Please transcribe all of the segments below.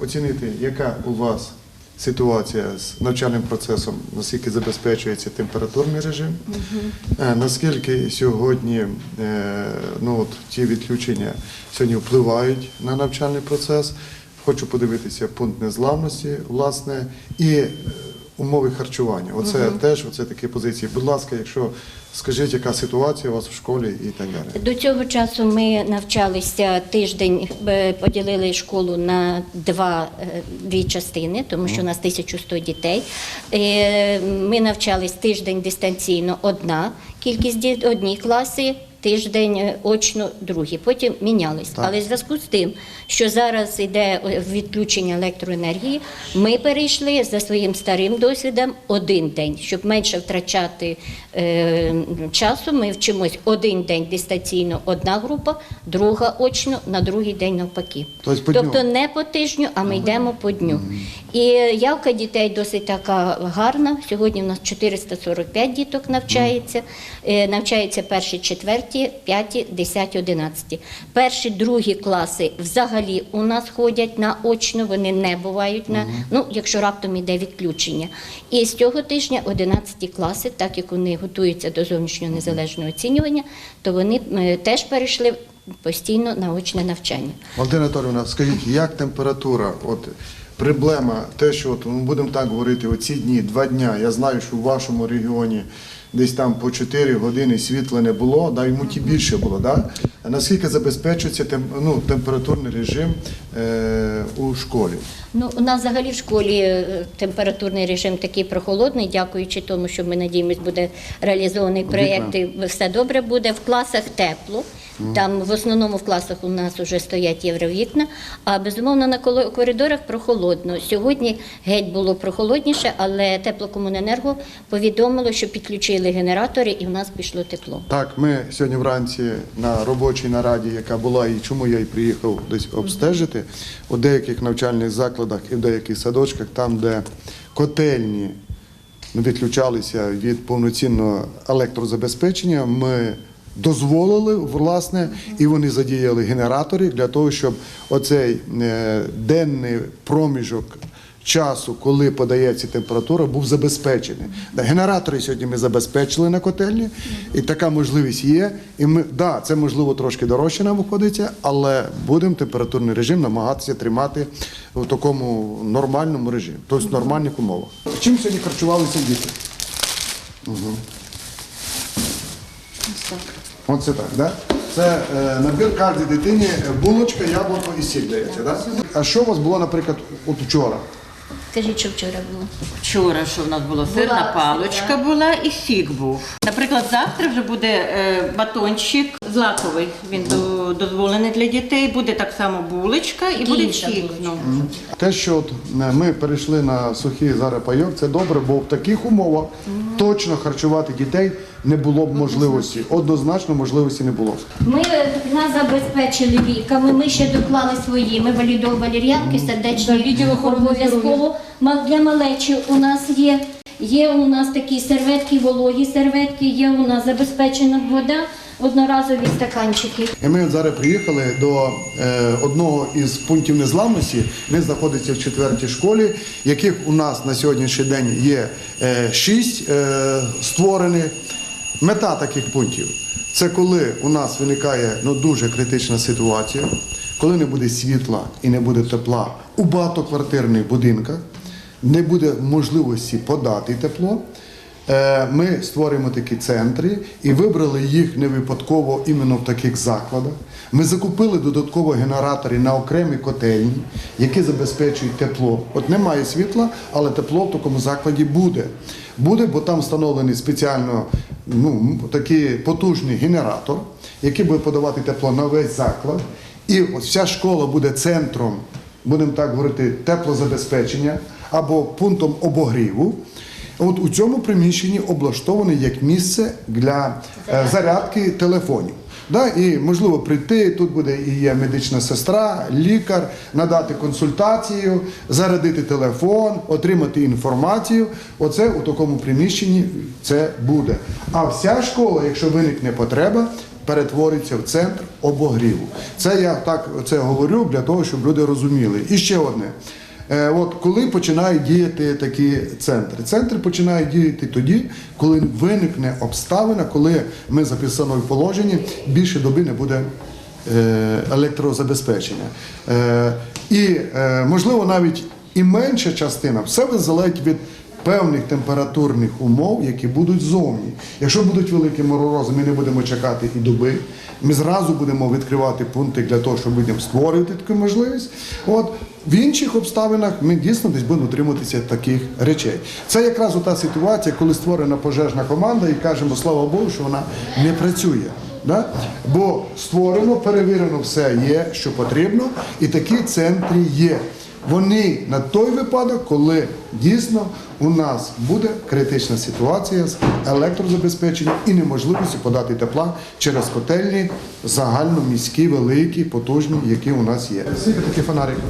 Оцінити, яка у вас ситуація з навчальним процесом, наскільки забезпечується температурний режим, е, наскільки сьогодні е, ну, от, ті відключення сьогодні впливають на навчальний процес. Хочу подивитися пункт незламності, власне, і е, умови харчування. Оце теж оце такі позиції. Будь ласка, якщо скажіть, яка ситуація у вас в школі і так далі. До цього часу ми навчалися тиждень, е, поділили школу на два, е, дві частини, тому що у нас 1100 дітей. Е, Ми навчались тиждень дистанційно одна кількість дітей, одні класи. Тиждень е, очно другі, потім мінялись. Але в зв'язку з тим, що зараз йде е, відключення електроенергії, ми перейшли за своїм старим досвідом один день, щоб менше втрачати е, часу. Ми вчимось один день дистанційно, одна група, друга очно, на другий день навпаки. Тобто тобто не по тижню, а ми йдемо по дню. І явка дітей досить така гарна. Сьогодні у нас 445 діток навчається. Е, Навчаються перші, четверті, п'яті, десяті, одинадцяті. Перші, другі класи взагалі у нас ходять на очно, вони не бувають на ну, якщо раптом іде відключення. І з цього тижня 11 класи, так як вони готуються до зовнішнього незалежного оцінювання, то вони е, теж перейшли постійно на очне навчання. Валентина Анатолійовна, скажіть, як температура? От проблема, те, що от, ми будемо так говорити, оці дні, два дня. Я знаю, що в вашому регіоні десь там по 4 години світла не було, да, йому ті більше було. Да? Наскільки забезпечується тем, ну, температурний режим у школі? Ну, у нас взагалі в школі е, температурний режим такий прохолодний, дякуючи тому, що ми надіємось, буде реалізований проєкт, і все добре буде. В класах тепло. Там в основному в класах у нас вже стоять євровікна, а безумовно на коридорах прохолодно. Сьогодні геть було прохолодніше, але теплокомуненерго повідомило, що підключили генератори і в нас пішло тепло. Так, ми сьогодні вранці на робочій нараді, яка була, і чому я і приїхав десь обстежити, у деяких навчальних закладах і в деяких садочках, там, де котельні відключалися від повноцінного електрозабезпечення, ми дозволили, власне, і вони задіяли генератори для того, щоб оцей е, денний проміжок часу, коли подається температура, був забезпечений. Генератори сьогодні ми забезпечили на котельні, і така можливість є. І ми, да, це можливо трошки дорожче нам виходиться, але будемо температурний режим намагатися тримати в такому нормальному режимі, тобто в нормальних умовах. Чим сьогодні харчувалися діти? Оце так, да? Це е, набір кожній дитині булочка, яблуко і сіль дається, да? А що у вас було, наприклад, от вчора? Скажіть, що вчора було? Вчора, що в нас було сирна Була паличка сира. була і сік був. Наприклад, завтра вже буде е, батончик злаковий. Він до- дозволений для дітей. Буде так само булочка і буде Інша сік. Ну. Те, що от е, ми перейшли на сухий зараз пайок, це добре, бо в таких умовах точно харчувати дітей не було б можливості. Однозначно можливості не було. Ми нас забезпечили ліками. Ми ще доклали свої. Ми валідол валір'янки, сердечні обов'язково. Ма- Для малечі у нас є. Є у нас такі серветки, вологі серветки, є у нас забезпечена вода, одноразові стаканчики. І ми зараз приїхали до е, одного із пунктів незламності. Він знаходиться в четвертій школі, яких у нас на сьогоднішній день є е, шість е, створених. Мета таких пунктів це коли у нас виникає ну, дуже критична ситуація, коли не буде світла і не буде тепла у багатоквартирних будинках, не буде можливості подати тепло. Е, Ми створюємо такі центри і вибрали їх не випадково іменно в таких закладах. Ми закупили додатково генератори на окремі котельні, які забезпечують тепло. От немає світла, але тепло в такому закладі буде. Буде, бо там встановлений спеціально ну, такий потужний генератор, який буде подавати тепло на весь заклад. І от вся школа буде центром, будемо так говорити, теплозабезпечення або пунктом обогріву. От у цьому приміщенні облаштоване як місце для е, зарядки телефонів. Да, і можливо прийти, тут буде і є медична сестра, лікар, надати консультацію, зарядити телефон, отримати інформацію. Оце у такому приміщенні це буде. А вся школа, якщо виникне потреба, перетвориться в центр обогріву. Це я так це говорю для того, щоб люди розуміли. І ще одне. Е, От коли починають діяти такі центри? Центри починають діяти тоді, коли виникне обставина, коли ми записано в положенні більше доби не буде е, електрозабезпечення. Е, І можливо навіть і менша частина все залежить від певних температурних умов, які будуть зовні. Якщо будуть великі морози, ми не будемо чекати і доби. Ми зразу будемо відкривати пункти для того, щоб людям створювати таку можливість. От в інших обставинах ми дійсно десь будемо дотримуватися таких речей. Це якраз та ситуація, коли створена пожежна команда, і кажемо, слава Богу, що вона не працює. Да? Бо створено, перевірено все є, що потрібно, і такі центри є. Вони на той випадок, коли дійсно у нас буде критична ситуація з електрозабезпеченням і неможливістю подати тепла через котельні загальноміські, великі, потужні, які у нас є. Скільки такі фонарики?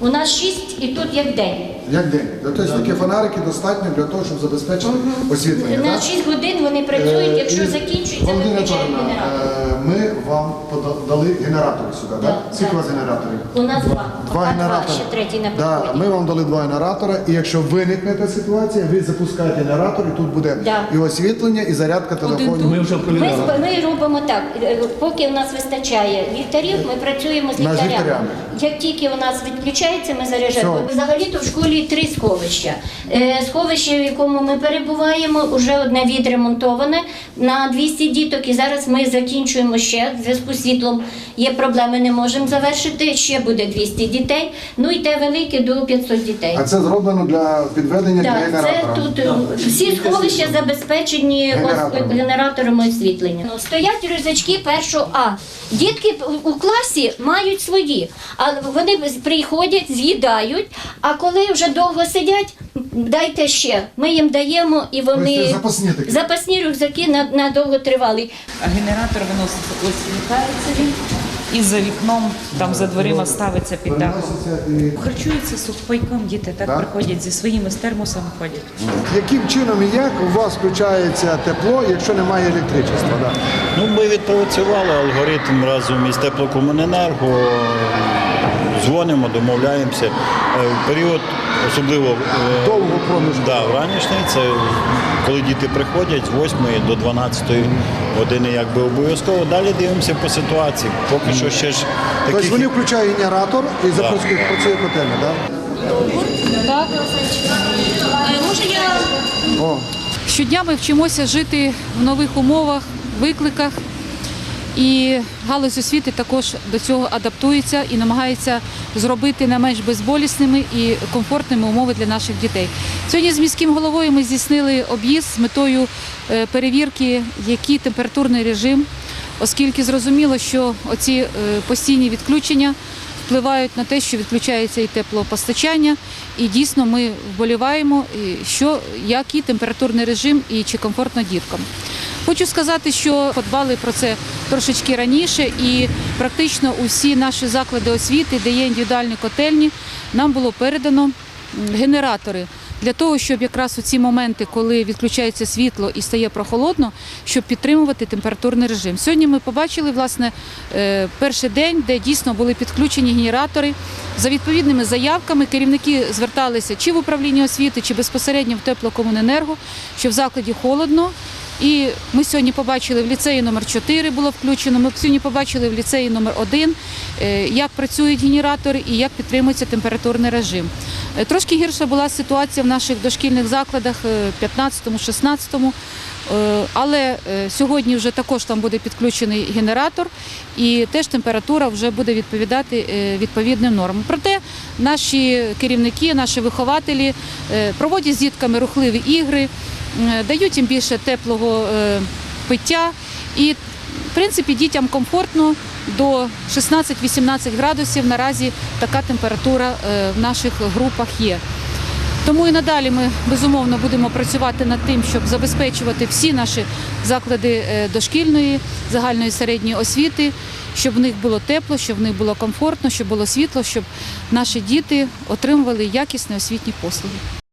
У нас шість і тут як день. Як день? Тобто такі фонарики достатньо для того, щоб забезпечити освітлення. На так? 6 годин вони працюють, якщо Е, закінчується, Володимира виключають генератор. е, Ми вам пода- дали генератори сюди, так? Скільки у вас генераторів? У нас два. Два генератори. Третій на да, підході. Ми вам дали два генератори, і якщо виникне та ситуація, ви запускаєте генератор, і тут буде Да. і освітлення, і зарядка телефонів. Ми вже в Ми, кулінарах. сп- ми робимо так, е, поки в нас вистачає ліхтарів, ми працюємо з На- ліхтарями. ліхтарями. Як тільки у нас відключається, ми заряджаємо. Взагалі-то в школі три сховища. Е, Сховище, в якому ми перебуваємо, вже одне відремонтоване на 200 діток. І зараз ми закінчуємо ще в зв'язку з світлом. Є проблеми, не можемо завершити. Ще буде 200 дітей. Ну і те велике до 500 дітей. А це зроблено для підведення для Так, це тут е, всі сховища забезпечені ос- Генераторами. генераторами освітлення. Ну, Стоять рюкзачки першого А. Дітки у класі мають свої, а вони приходять, з'їдають. А коли вже довго сидять, дайте ще. Ми їм даємо і вони запасні такі? запасні рюкзаки на, на довготривалий. А генератор виноситься, ось вмикається він, і за вікном, там за дверима ставиться під дахом. Харчуються сухпайком, діти так Так? приходять зі своїми з термосами ходять. Яким чином і як у вас включається тепло, якщо немає електричества? Да? Ну, ми відпрацювали алгоритм разом із теплокомуненерго. Дзвонимо, домовляємося. Е, В період особливо е, Довго проміжку. да, вранішній, це коли діти приходять з 8 до 12 години, якби обов'язково. Далі дивимося по ситуації. Поки що ще ж Тобто таких вони включають генератор і запускають працює котельня, так? Може я О, Щодня ми вчимося жити в нових умовах, викликах. І галузь освіти також до цього адаптується і намагається зробити не менш безболісними і комфортними умови для наших дітей. Сьогодні з міським головою ми здійснили об'їзд з метою е, перевірки, який температурний режим, оскільки зрозуміло, що оці е, постійні відключення впливають на те, що відключається і теплопостачання, і дійсно ми вболіваємо, що який температурний режим і чи комфортно діткам. Хочу сказати, що подбали про це трошечки раніше, і практично усі наші заклади освіти, де є індивідуальні котельні, нам було передано генератори для того, щоб якраз у ці моменти, коли відключається світло і стає прохолодно, щоб підтримувати температурний режим. Сьогодні ми побачили власне е, перший день, де дійсно були підключені генератори. За відповідними заявками керівники зверталися чи в управління освіти, чи безпосередньо в теплокомуненерго, що в закладі холодно. І ми сьогодні побачили в ліцеї номер 4 було включено. Ми сьогодні побачили в ліцеї номер 1 е, як працюють генератори і як підтримується температурний режим. Е, Трошки гірша була ситуація в наших дошкільних закладах е, 15-му, 16-му. Е, Але е, сьогодні вже також там буде підключений генератор, і теж температура вже буде відповідати е, відповідним нормам. Проте наші керівники, наші вихователі е, проводять з дітками рухливі ігри, е, дають їм більше теплого е, пиття. І, в принципі, дітям комфортно до 16-18 градусів. Наразі така температура е, в наших групах є. Тому і надалі ми безумовно будемо працювати над тим, щоб забезпечувати всі наші заклади е, дошкільної, загальної середньої освіти, щоб в них було тепло, щоб в них було комфортно, щоб було світло, щоб наші діти отримували якісні освітні послуги.